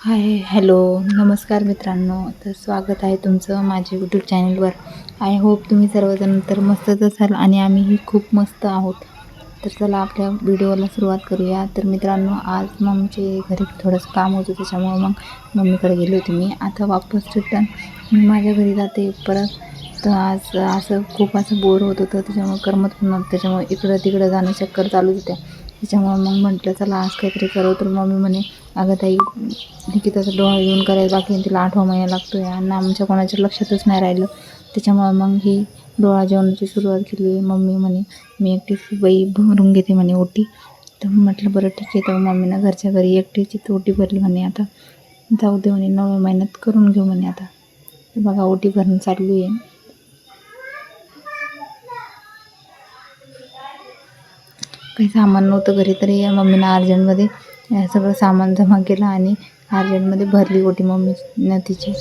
Hi hello नमस्कार मित्रांनो. तर स्वागत आहे तुमचं माझ्या यूट्यूब चॅनलवर आय होप तुम्ही सर्वजण तर मस्तच असाल आणि आम्हीही खूप मस्त आहोत. तर चला आपल्या व्हिडिओला सुरुवात करूया. तर मित्रांनो आज मम्मीचे घरी थोडंसं काम होतं त्याच्यामुळं मग मम्मीकडे गेले होते मी. आता वापस रिटर्न मी माझ्या घरी जाते. परत तर आज असं खूप असं बोर होत होतं त्याच्यामुळं करमत पण त्याच्यामुळे इकडं तिकडं जाणं चक्कर चालूच होत्या त्याच्यामुळं मग म्हटलं चला आज काहीतरी करू. तर मम्मी म्हणे अगं ताई निकिताचा डोळा येऊन करायला बाकी तिला आठवा महिना लागतो आहे आणि आमच्या कोणाच्या लक्षातच नाही राहिलं. त्याच्यामुळं मग ही डोळा जेवणाची सुरुवात केली. मम्मी म्हणे मी एकटीच बाई भरून घेते म्हणे ओटी. तर म्हटलं बरं ठीक आहे. तर मम्मीनं घरच्या घरी एकटीची ओटी भरली म्हणे आता जाऊ दे म्हणे नव्या महिन्यात करून घेऊ म्हणे आता. बघा ओटी भरणं चालू आहे. काही सामान नव्हतं घरी तरी या मम्मीनं अर्जंटमध्ये सगळं सामान जमा केलं आणि अर्जंटमध्ये भरली ओटी मम्मीनं तिची.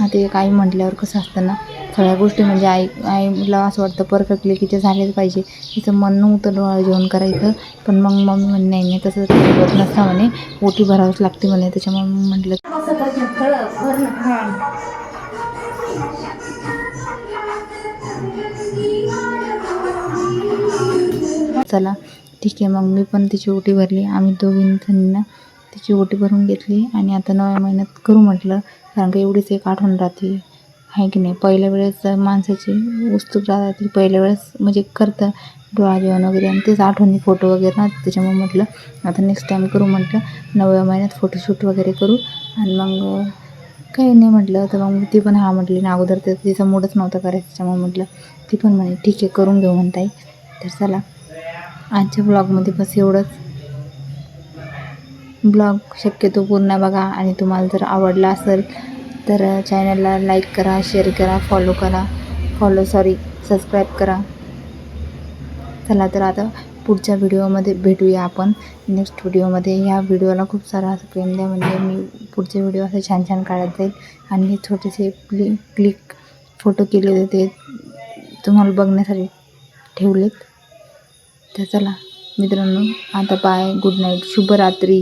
आता एक आई म्हटल्यावर कसं असतं ना सगळ्या गोष्टी म्हणजे आई आईला असं वाटतं परफेक्टली की ते झालेच पाहिजे. तिचं मन नव्हतं डोळा जेवण करायचं पण मग मम्मी म्हणे नाही नाही तसं होत नसतं म्हणे. ओटी भरावीच लागते म्हणे. त्याच्यामुळे मग म्हटलं चला. ठीक आहे मग मी पण तिची ओटी भरली. आम्ही दोघींना तिची ओटी भरून घेतली आणि आता नव्या महिन्यात करू म्हटलं कारण का एवढीच एक आठवण राहते. आहे की नाही? पहिल्या वेळेस माणसाची उत्सुक राहते पहिल्या वेळेस म्हणजे करतं डोळा जेवण वगैरे आणि तेच आठवणी फोटो वगैरे राहते. त्याच्यामुळे म्हटलं आता नेक्स्ट टाईम करू म्हटलं नवव्या महिन्यात फोटोशूट वगैरे करू. आणि मग काही नाही म्हटलं. तर मग ती पण हा म्हटली ना अगोदर तर तिचा मूडच नव्हता करायचं. त्याच्यामुळे म्हटलं ती पण म्हणे ठीक आहे करून घेऊ म्हणताय. तर चला. आजच्या ब्लॉगमध्ये बस एवढंच. ब्लॉग शक्यतो पूर्ण बघा आणि तुम्हाला जर आवडला असेल तर चॅनलला लाईक करा शेअर करा फॉलो करा. फॉलो सॉरी सबस्क्राईब करा. चला तर आता पुढच्या व्हिडिओमध्ये भेटूया आपण. नेक्स्ट व्हिडिओमध्ये ह्या व्हिडिओला खूप सारा असं प्रेम द्या म्हणजे मी पुढचे व्हिडिओ असे छान छान काढत जाईल. आणि हे छोटेसे क्लिक क्लिक फोटो केले होते ते तुम्हाला बघण्यासाठी ठेवलेत. तर चला मित्रांनो आता बाय गुड नाईट शुभरात्री.